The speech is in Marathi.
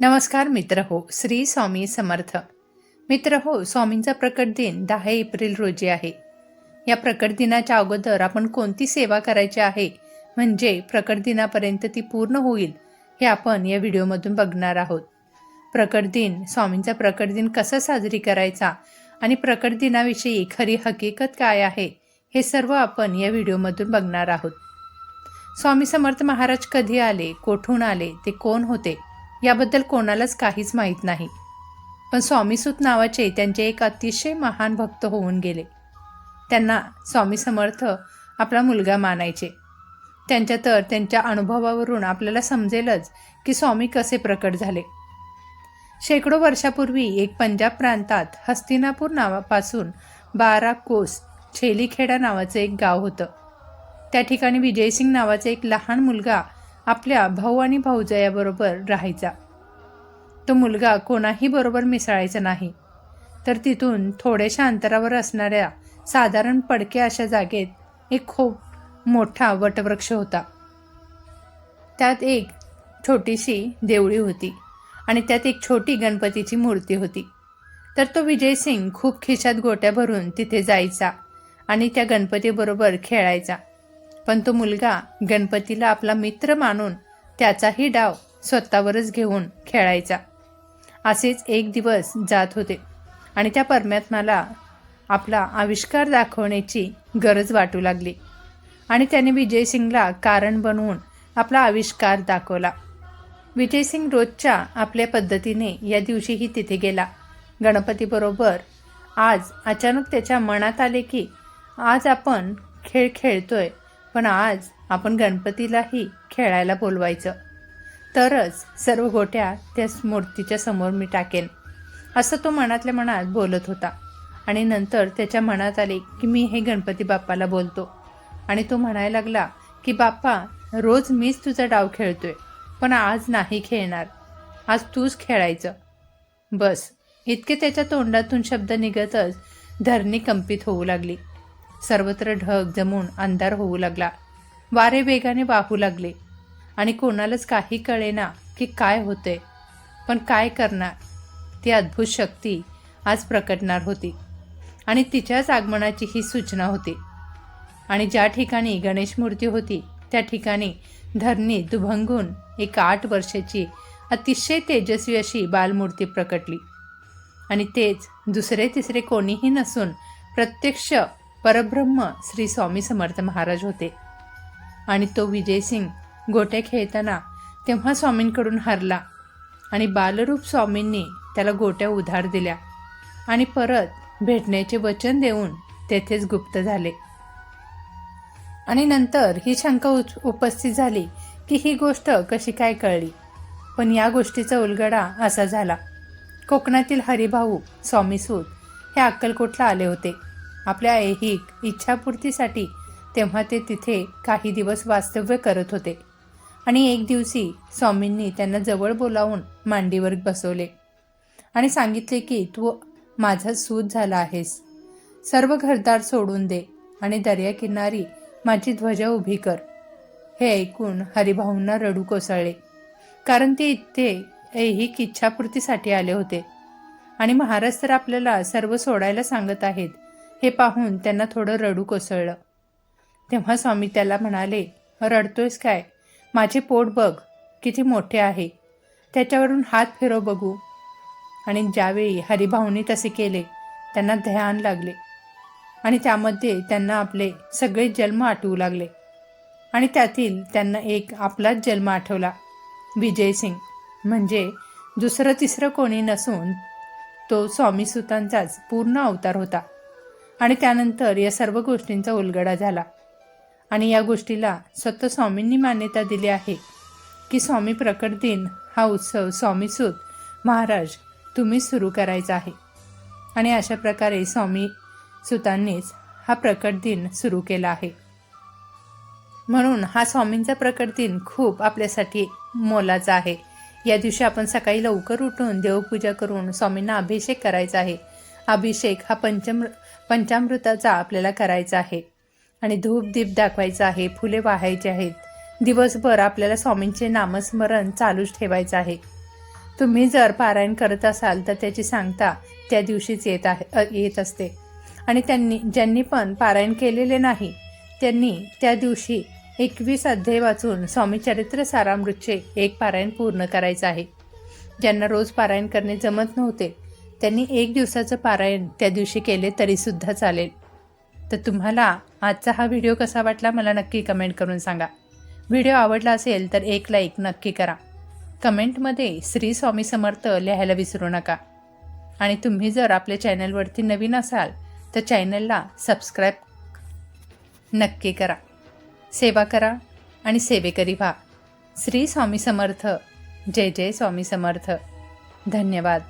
नमस्कार मित्र हो श्री स्वामी समर्थ. मित्र हो स्वामींचा प्रकट दिन दहा एप्रिल रोजी आहे. या प्रकट दिनाच्या अगोदर आपण कोणती सेवा करायची आहे म्हणजे प्रकट दिनापर्यंत ती पूर्ण होईल हे आपण या व्हिडिओमधून बघणार आहोत. प्रकट दिन स्वामींचा प्रकट दिन कसा साजरी करायचा आणि प्रकट दिनाविषयी खरी हकीकत काय आहे हे सर्व आपण या व्हिडिओमधून बघणार आहोत. स्वामी समर्थ महाराज कधी आले कोठून आले ते कोण होते? याबद्दल कोणालाच काहीच माहीत नाही. पण स्वामीसूत नावाचे त्यांचे एक अतिशय महान भक्त होऊन गेले. त्यांना स्वामी समर्थ आपला मुलगा मानायचे. त्यांच्या तर त्यांच्या अनुभवावरून आपल्याला समजेलच की स्वामी कसे प्रकट झाले. शेकडो वर्षापूर्वी एक पंजाब प्रांतात हस्तिनापूर नावापासून बारा कोस छेलीखेडा नावाचं एक गाव होतं. त्या ठिकाणी विजयसिंग नावाचा एक लहान मुलगा आपल्या भाऊ आणि भाऊजयाबरोबर राहायचा. तो मुलगा कोणाही बरोबर मिसळायचा नाही. तर तिथून थोड्याशा अंतरावर असणाऱ्या साधारण पडक्या अशा जागेत एक खूप मोठा वटवृक्ष होता. त्यात एक छोटीशी देवळी होती आणि त्यात एक छोटी गणपतीची मूर्ती होती. तर तो विजयसिंग खूप खिशात गोट्या भरून तिथे जायचा आणि त्या गणपतीबरोबर खेळायचा. पण तो मुलगा गणपतीला आपला मित्र मानून त्याचाही डाव स्वतःवरच घेऊन खेळायचा. असेच एक दिवस जात होते आणि त्या परमात्म्याला आपला आविष्कार दाखवण्याची गरज वाटू लागली. आणि त्याने विजयसिंगला कारण बनवून आपला आविष्कार दाखवला. विजयसिंग रोजच्या आपल्या पद्धतीने या दिवशीही तिथे गेला. गणपतीबरोबर आज अचानक त्याच्या मनात आले की आज आपण खेळ खेळतोय पण आज आपण गणपतीलाही खेळायला बोलवायचं. तरच सर्व गोट्या त्या मूर्तीच्या समोर मी टाकेन असं तो मनातल्या मनात बोलत होता. आणि नंतर त्याच्या मनात आले की मी हे गणपती बाप्पाला बोलतो. आणि तो म्हणायला लागला की बाप्पा रोज मीच तुझा डाव खेळतोय पण आज नाही खेळणार. आज तूच खेळायचं. बस इतके त्याच्या तोंडातून शब्द निघतच धरणी कंपित होऊ लागली. सर्वत्र ढग जमून अंधार होऊ लागला. वारे वेगाने वाहू लागले. आणि कोणालाच काही कळेना की काय होते पण काय करणार? ती अद्भुत शक्ती आज प्रकटणार होती. आणि तिच्याच आगमनाची ही सूचना होती. आणि ज्या ठिकाणी गणेश मूर्ती होती त्या ठिकाणी धरणी दुभंगून एक आठ वर्षाची अतिशय तेजस्वी अशी बालमूर्ती प्रकटली. आणि तेच दुसरे तिसरे कोणीही नसून प्रत्यक्ष परब्रह्म श्री स्वामी समर्थ महाराज होते. आणि तो विजयसिंग गोट्या खेळताना तेव्हा स्वामींकडून हरला आणि बालरूप स्वामींनी त्याला गोट्या उधार दिल्या आणि परत भेटण्याचे वचन देऊन तेथेच गुप्त झाले. आणि नंतर ही शंका उच- उपस्थित झाली की ही गोष्ट कशी काय कळली? पण या गोष्टीचा उलगडा असा झाला. कोकणातील हरिभाऊ स्वामीसूत हे अक्कलकोटला आले होते. आपल्या ऐहिक इच्छापूर्तीसाठी तेव्हा ते तिथे काही दिवस वास्तव्य करत होते. आणि एक दिवशी स्वामींनी त्यांना जवळ बोलावून मांडीवर बसवले आणि सांगितले की तू माझा सूत झाला आहेस. सर्व घरदार सोडून दे आणि दर्याकिनारी माझी ध्वजा उभी कर. हे ऐकून हरिभाऊंना रडू कोसळले कारण ते इथे ऐहिक इच्छापूर्तीसाठी आले होते. आणि महाराज तर आपल्याला सर्व सोडायला सांगत आहेत हे पाहून त्यांना थोडं रडू कोसळलं. तेव्हा स्वामी त्याला म्हणाले रडतोयस काय? माझे पोट बघ किती मोठे आहे. त्याच्यावरून हात फिरव बघू. आणि ज्यावेळी हरिभाऊंनी तसे केले त्यांना ध्यान लागले. आणि त्यामध्ये त्यांना आपले सगळे जन्म आठवू लागले. आणि त्यातील त्यांना एक आपलाच जन्म आठवला विजयसिंग. म्हणजे दुसरं तिसरं कोणी नसून तो स्वामीसुतांचाच पूर्ण अवतार होता. आणि त्यानंतर या सर्व गोष्टींचा उलगडा झाला. आणि या गोष्टीला स्वतः स्वामींनी मान्यता दिली आहे की स्वामी प्रकट दिन हा उत्सव स्वामीसूत महाराज तुम्ही सुरू करायचा आहे. आणि अशा प्रकारे स्वामी सुतांनीच हा प्रकट दिन सुरू केला आहे. म्हणून हा स्वामींचा प्रकट दिन खूप आपल्यासाठी मोलाचा आहे. या दिवशी आपण सकाळी लवकर उठून देवपूजा करून स्वामींना अभिषेक करायचा आहे. अभिषेक हा पंचम पंचामृताचा आपल्याला करायचा आहे. आणि धूप दीप दाखवायचा आहे फुले वाहायचे आहेत. दिवसभर आपल्याला स्वामींचे नामस्मरण चालूच ठेवायचं आहे. तुम्ही जर पारायण करत असाल तर त्याची सांगता त्या दिवशीच येत आहे येत असते. आणि त्यांनी ज्यांनी पण पारायण केलेले नाही त्यांनी त्या दिवशी एकवीस अध्याय वाचून स्वामी चरित्र सारामृतचे एक पारायण पूर्ण करायचं आहे. ज्यांना रोज पारायण करणे जमत नव्हते त्यांनी एक दिवसाचं पारायण त्या दिवशी केले तरीसुद्धा चालेल. तर तुम्हाला आजचा हा व्हिडिओ कसा वाटला मला नक्की कमेंट करून सांगा. व्हिडिओ आवडला असेल तर एक लाईक नक्की करा. कमेंटमध्ये श्री स्वामी समर्थ लिहायला विसरू नका. आणि तुम्ही जर आपल्या चॅनलवरती नवीन असाल तर चॅनलला सबस्क्राईब नक्की करा. सेवा करा आणि सेवेकरी व्हा. श्री स्वामी समर्थ. जय जय स्वामी समर्थ. धन्यवाद.